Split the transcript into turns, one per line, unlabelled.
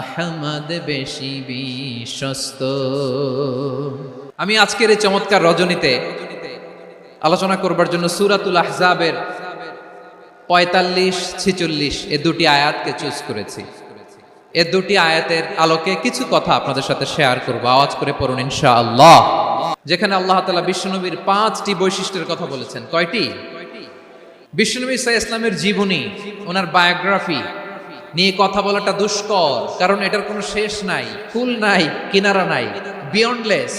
আহমদ বেশি বিশ্বস্ত। আমি আজকের এই চমৎকার রজনীতে আলোচনা করবার জন্য সুরাতুল আহজাবের পঁয়তাল্লিশ ছিচল্লিশ এ দুটি আয়াতকে চুজ করেছি। এ দুটি আয়াতের আলোকে কিছু কথা আপনাদের সাথে শেয়ার করব, আওয়াজ করে পড়ুন ইনশা আল্লাহ যেখানে আল্লাহ তালা বিশ্বনবীর পাঁচটি বৈশিষ্ট্যের কথা বলেছেন। কয়টি? বিশ্বনবী ইসা ইসলামের জীবনী, ওনার বায়োগ্রাফি নিয়ে কথা বলাটা দুষ্কর কারণ এটার কোনো শেষ নাই ফুল নাই কিনারা নাই বিয়ন্ডলেস